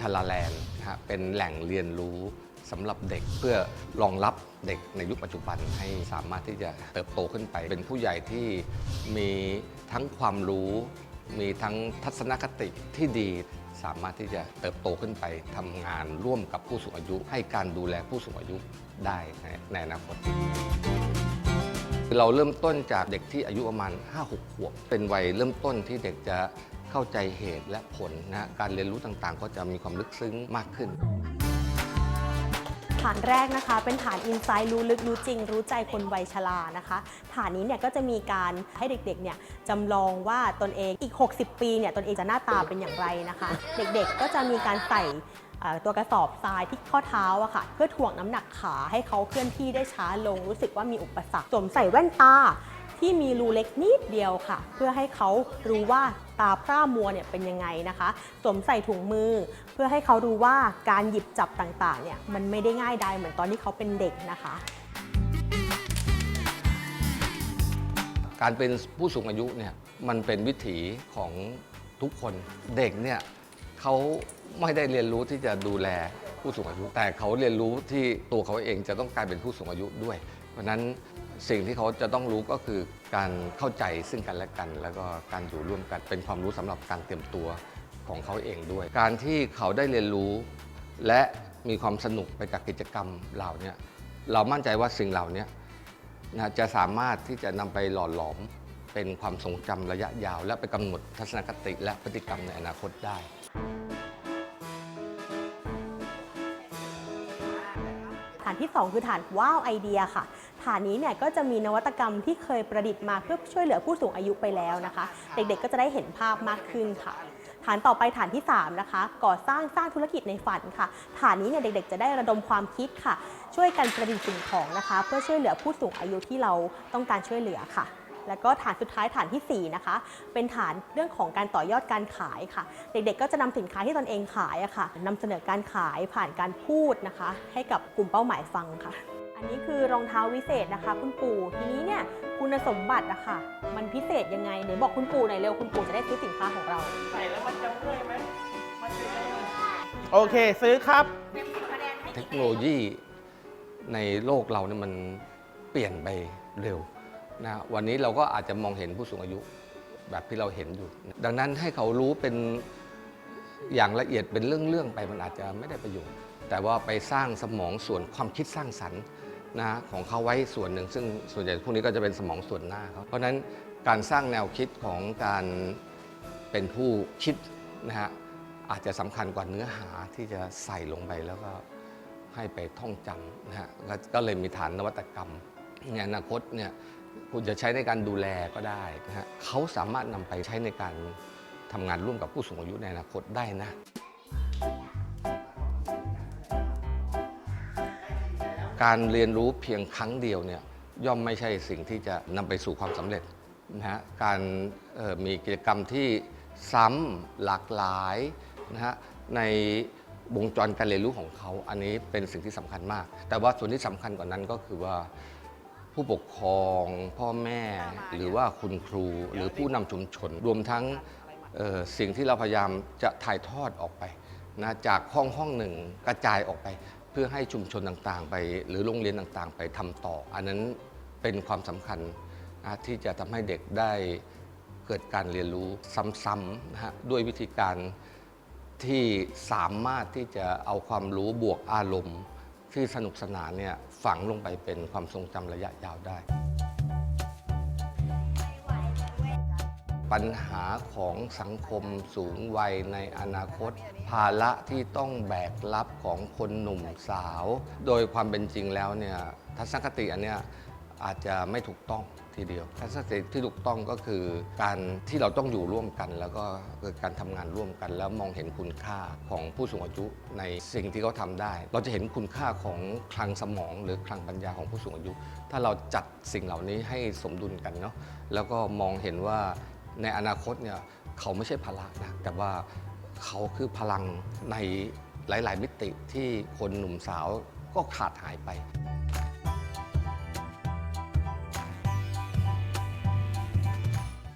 ทาราแลนด์นะฮะเป็นแหล่งเรียนรู้สำหรับเด็กเพื่อรองรับเด็กในยุคปัจจุบันให้สามารถที่จะเติบโตขึ้นไป เป็นผู้ใหญ่ที่มีทั้งความรู้ มีทั้งทัศนคติที่ดี สามารถที่จะเติบโตขึ้นไปทำงานร่วมกับผู้สูงอายุ ให้การดูแลผู้สูงอายุได้ในในอนาคตเราเริ่มต้นจากเด็กที่อายุประมาณ 5-6 ขวบ เป็นวัยเริ่มต้นที่เด็กจะ เข้าใจเหตุและผลนะการเรียนรู้ต่างๆ ก็จะมีความลึกซึ้งมากขึ้น ฐานแรกนะคะ เป็นฐานอินไซต์รู้ลึกรู้จริง รู้ใจคนวัยชรานะคะ ฐานนี้เนี่ยก็จะมีการให้เด็กๆเนี่ยจำลองว่าตนเองอีก 60 ปีเนี่ยตนเองจะหน้าตาเป็นอย่างไรนะคะ เด็กๆก็จะมีการใส่เอ่อตัวกระสอบทรายที่ข้อเท้าอะค่ะ เพื่อถ่วงน้ำหนักขาให้เขาเคลื่อนที่ได้ช้าลงรู้สึกว่ามีอุปสรรคสวมใส่แว่นตา ที่มีรูเล็กนิดเดียวค่ะ เพื่อให้เขารู้ว่าตาพร่ามัวเนี่ยเป็นยังไงนะคะ สวมใส่ถุงมือ เพื่อให้เขารู้ว่าการหยิบจับต่างๆเนี่ยมันไม่ได้ง่ายดายเหมือนตอนที่เขาเป็นเด็กนะคะ การเป็นผู้สูงอายุเนี่ยมันเป็นวิถีของทุกคนเด็กเนี่ยเขาไม่ได้เรียนรู้ที่จะดูแลผู้สูงอายุ แต่เขาเรียนรู้ที่ตัวเขาเองจะต้องกลายเป็นผู้สูงอายุด้วย เพราะฉะนั้น สิ่งที่เขาจะต้องรู้ก็คือการเข้าใจซึ่งกันและกัน แล้วก็การอยู่ร่วมกันเป็นความรู้สำหรับการเตรียมตัวของเขาเองด้วย การที่เขาได้เรียนรู้ และมีความสนุกไปกับกิจกรรมเหล่านี้เรามั่นใจว่าสิ่งเหล่านี้นะจะสามารถที่จะนำไปหล่อหลอมเป็นความทรงจำระยะยาว และไปกำหนดทัศนคติและพฤติกรรมในอนาคตได้ฐานที่ 2 คือฐานว้าวไอเดียค่ะ ฐานนี้เนี่ยก็จะมีนวัตกรรมที่เคยประดิษฐ์มาเพื่อช่วยเหลือผู้สูงอายุไปแล้วนะคะ เด็กๆก็จะได้เห็นภาพมากขึ้นค่ะ ฐานต่อไปฐานที่ 3 นะคะ ก่อสร้างสร้างธุรกิจในฝันค่ะ ฐานนี้เนี่ยเด็กๆ จะได้ระดมความคิดค่ะ ช่วยกันประดิษฐ์สิ่งของนะคะ เพื่อช่วยเหลือผู้สูงอายุที่เราต้องการช่วยเหลือค่ะแล้วก็ฐานสุดท้ายฐานทีสี่4 นะคะ เป็นฐานเรื่องของการต่อยอดการขายค่ะ เด็กๆ ก็จะนำสินค้าที่ตนเองขายอะค่ะนำเสนอการขายผ่านการพูดนะคะ ให้กับกลุ่มเป้าหมายฟังค่ะ อันนี้คือรองเท้าวิเศษนะคะ คุณปู่ทีนี้เนี่ยคุณสมบัติอะค่ะ มันพิเศษยังไงไหนบอกคุณปู่หน่อยเร็วคุณปู่จะได้ซื้อสินค้าของเราโอเค ซื้อครับ เทคโนโลยีในโลกเราเนี่ยมันเปลี่ยนไปเร็วนะวันนี้เราก็อาจจะมองเห็นผู้สูงอายุแบบที่เราเห็นอยู่ ดังนั้นให้เขารู้เป็นอย่างละเอียดเป็นเรื่อง ๆ ไปมันอาจจะไม่ได้ประโยชน์ แต่ว่าไปสร้างสมองส่วนความคิดสร้างสรรค์ นะของเขาไว้ส่วนหนึ่ง ซึ่งส่วนใหญ่พวกนี้ก็จะเป็นสมองส่วนหน้าเขาเพราะฉะนั้นการสร้างแนวคิดของการเป็นผู้คิดนะฮะอาจจะสำคัญกว่าเนื้อหาที่จะใส่ลงไปแล้วก็ให้ไปท่องจำนะฮะก็ก็เลยมีฐานนวัตกรรมในอนาคตเนี่ยคุณจะใช้ในการดูแลก็ได้นะฮะเขาสามารถนำไปใช้ในการทำงานร่วมกับผู้สูงอายุในอนาคตได้นะ การเรียนรู้เพียงครั้งเดียวเนี่ยย่อมไม่ใช่สิ่งที่จะนำไปสู่ความสำเร็จนะฮะการเอ่อมีกิจกรรมที่ซ้ำหลากหลายนะฮะในวงจรการเรียนรู้ของเขา อันนี้เป็นสิ่งที่สำคัญมาก แต่ว่าส่วนที่สำคัญกว่านั้นก็คือว่าผู้ปกครองพ่อแม่หรือว่าคุณครู หรือผู้นำชุมชน รวมทั้งเอ่อสิ่งที่เราพยายามจะถ่ายทอดออกไปนะจากห้องห้องหนึ่งกระจายออกไป เพื่อให้ชุมชนต่างๆ ไป หรือโรงเรียนต่างๆ ไปทำต่อ อันนั้นเป็นความสำคัญนะที่จะทำให้เด็กได้เกิดการเรียนรู้ซ้ำๆนะฮะด้วยวิธีการที่สามารถที่จะเอาความรู้บวกอารมณ์ ที่สนุกสนานเนี่ยฝังลงไปเป็นความทรงจำระยะยาวได้ ปัญหาของสังคมสูงวัยในอนาคต ภาระที่ต้องแบกรับของคนหนุ่มสาว โดยความเป็นจริงแล้วเนี่ยทัศนคติอันเนี้ยอาจจะไม่ถูกต้องทีเดียวทัศนคติที่ถูกต้องก็คือการที่เราต้องอยู่ร่วมกัน แล้วก็เกิดการทำงานร่วมกัน แล้วมองเห็นคุณค่าของผู้สูงอายุในสิ่งที่เขาทำได้ เราจะเห็นคุณค่าของคลังสมอง หรือคลังปัญญาของผู้สูงอายุ ถ้าเราจัดสิ่งเหล่านี้ให้สมดุลกันเนาะแล้วก็มองเห็นว่าในอนาคตเนี่ยเขาไม่ใช่ภาระนะแต่ว่า เขาคือพลังในหลาย ๆ มิติที่คนหนุ่มสาวก็ขาดหายไป